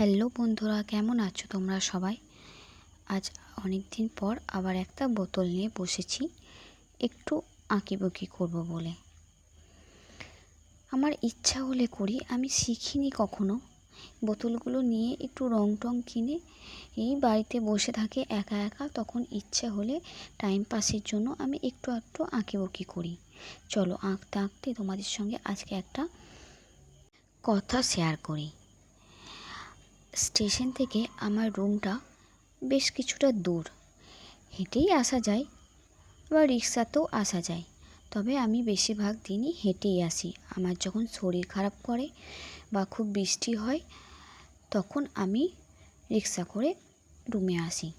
Hello বন্ধুরা, কেমন আছো তোমরা সবাই? আজ অনেক দিন পর আবার একটা বোতল নিয়ে বসেছি, একটু আঁকিবুকি করব বলে। আমার ইচ্ছা হলে করি, আমি শিখিনি কখনো। বোতলগুলো নিয়ে একটু রং টং কিনে এই বাড়িতে বসে থাকে একা একা, তখন ইচ্ছে হলে টাইম পাসের জন্য আমি একটু একটু আঁকিবুকি করি। চলো আঁকতে আঁকতে তোমাদের সঙ্গে আজকে একটা কথা শেয়ার করি। স্টেশন থেকে আমার রুমটা বেশ কিছুটা দূর। হেঁটেই আসা যায় বা রিক্সাতেও আসা যায়। তবে আমি বেশিরভাগ দিনই হেঁটেই আসি। আমার যখন শরীর খারাপ করে বা খুব বৃষ্টি হয়, তখন আমি রিক্সা করে রুমে আসি।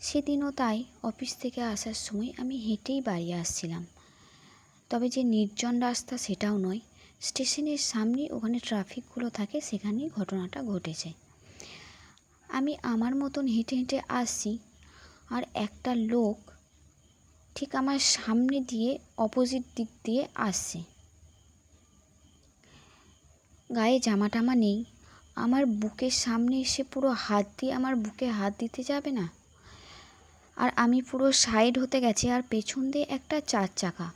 সেদিনও তাই অফিস থেকে আসার সময় আমি হেঁটেই বাড়ি আসছিলাম। তবে যে নির্জন রাস্তা সেটাও নয় স্টেশনের সামনে ওখানে ট্রাফিকগুলো থাকে, সেখানেই ঘটনাটা ঘটেছে। আমি আমার মতন হেঁটে হেঁটে আসছি আর একটা লোক ঠিক আমার সামনে দিয়ে অপোজিট দিক দিয়ে আসছে। গায়ে জামা টামা নেই। আমার বুকের সামনে এসে পুরো হাত দিয়ে, আমার বুকে হাত দিতে যাবে না? আর আমি পুরো সাইড হতে গেছি, আর পেছন দিয়ে একটা চার চাকা।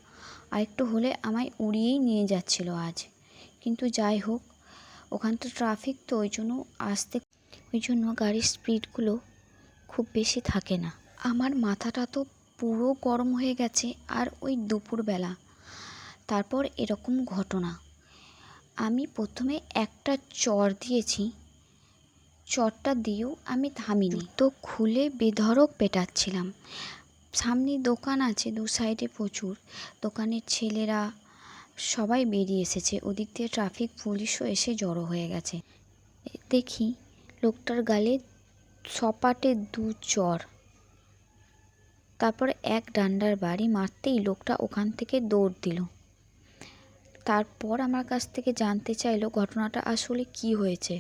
আর একটু হলে আমায় উড়িয়েই নিয়ে যাচ্ছিল আজ। কিন্তু যাই হোক, ওখান তো ট্রাফিক তো ওই জন্য আসতে ওই জন্য গাড়ির স্পিডগুলো খুব বেশি থাকে না। আমার মাথাটা তো পুরো গরম হয়ে গেছে আর ওই দুপুরবেলা। তারপর এরকম ঘটনা। আমি প্রথমে একটা চর দিয়েছি। চরটা দিয়েও আমি থামিনি। তো খুলে বেধড়ক পেটাচ্ছিলাম। সামনে দোকান আছে, দু সাইডে প্রচুর। দোকানের ছেলেরা সবাই বেরিয়ে এসেছে। ওদিক দিয়ে ট্রাফিক পুলিশও এসে জড়ো হয়ে গেছে। দেখি লোকটার গালে সপাটে দু চর। তারপর এক ডান্ডার বাড়ি মারতেই লোকটা ওখান থেকে দৌড় দিল। তারপর আমার কাছ থেকে জানতে চাইলো ঘটনাটা আসলে কি হয়েছে।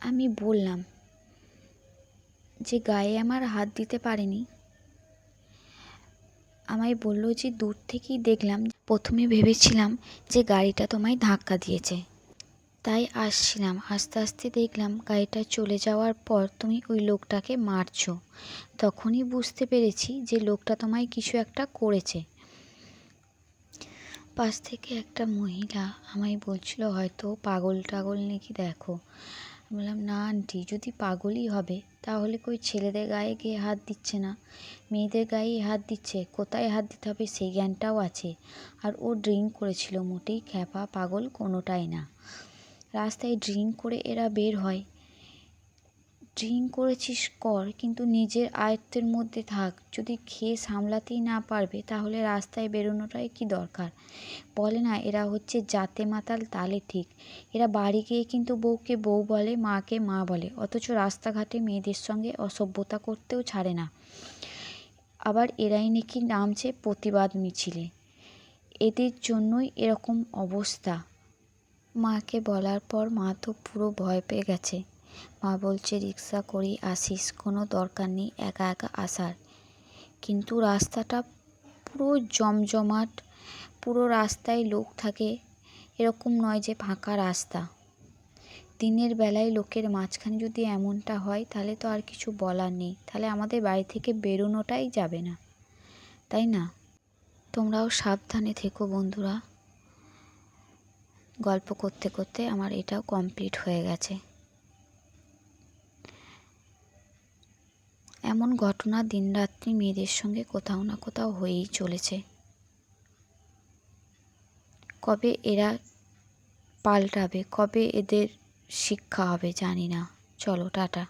আমি বললাম যে গায়ে আমার হাত দিতে পারেনি। আমায় বলল যে দূর থেকেই দেখলাম, প্রথমে ভেবেছিলাম যে গাড়িটা তোমায় ধাক্কা দিয়েছে। তাই আসছিলাম, আস্তে আস্তে দেখলাম গাড়িটা চলে যাওয়ার পর তুমি ওই লোকটাকে মারছো। তখনই বুঝতে পেরেছি যে লোকটা তোমায় কিছু একটা করেছে। পাশ থেকে একটা মহিলা আমায় বলছিল, হয়তো পাগল টাগল নাকি দেখো। বললাম, না, আন্টি, যদি পাগলই হবে, তাহলে কই ছেলেদের গায়ে গিয়ে হাত দিচ্ছে না? মেয়েদের গায়েই হাত দিচ্ছে, কোথায় হাত দিতে হবে সেই জ্ঞানটাও আছে। আর ও ড্রিঙ্ক করেছিল, মোটেই খ্যাপা পাগল কোনোটাই না। রাস্তায় ড্রিঙ্ক করে এরা বের হয়। ড্রিঙ্ক করেছিস, কর, কিন্তু নিজের আয়ত্তের মধ্যে থাক। যদি খেয়ে সামলাতেই না পারবে, তাহলে রাস্তায় বেরোনোটাই কি দরকার? বলে না, এরা হচ্ছে জাতে মাতাল, তালে ঠিক। এরা বাড়ি গিয়ে কিন্তু বউকে বউ বলে, মাকে মা বলে। অথচ রাস্তাঘাটে মেয়েদের সঙ্গে অসভ্যতা করতেও ছাড়ে না। আবার এরাই নাকি নামছে প্রতিবাদ মিছিলে। এদের জন্যই এরকম অবস্থা। মাকে বলার পর মা তো পুরো ভয় পেয়ে গেছে। মা বলছে, রিক্সা করেই আসিস, কোনো দরকার নেই, একা একা আসার। কিন্তু রাস্তাটা পুরো জমজমাট, পুরো রাস্তায় লোক থাকে, এরকম নয় যে ফাঁকা রাস্তা। দিনের বেলায় লোকের মাঝখানে যদি এমনটা হয়, তাহলে তো আর কিছু বলার নেই। তাহলে আমাদের বাড়ি থেকে বেরোনোটাই যাবে না, তাই না? তোমরাও সাবধানে থেকো বন্ধুরা। গল্প করতে করতে আমার এটাও কমপ্লিট হয়ে গেছে। এমন ঘটনা দিনরাত্রি মেয়েদের সঙ্গে কোথাও না কোথাও হয়েই চলেছে। কবে এরা পাল্টাবে, কবে এদের শিক্ষা হবে জানি না। চলো, টাটা।